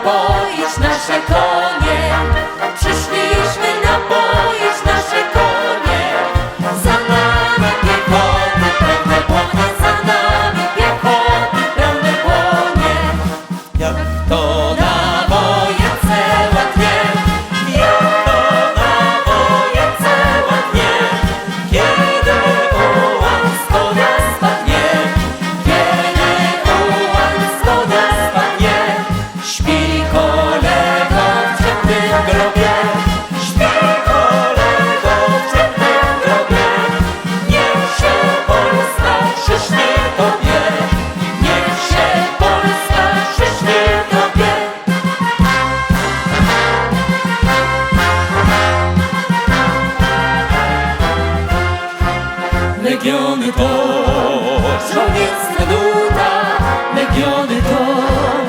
upon. Легіони то, слав'янська дута, легіони то.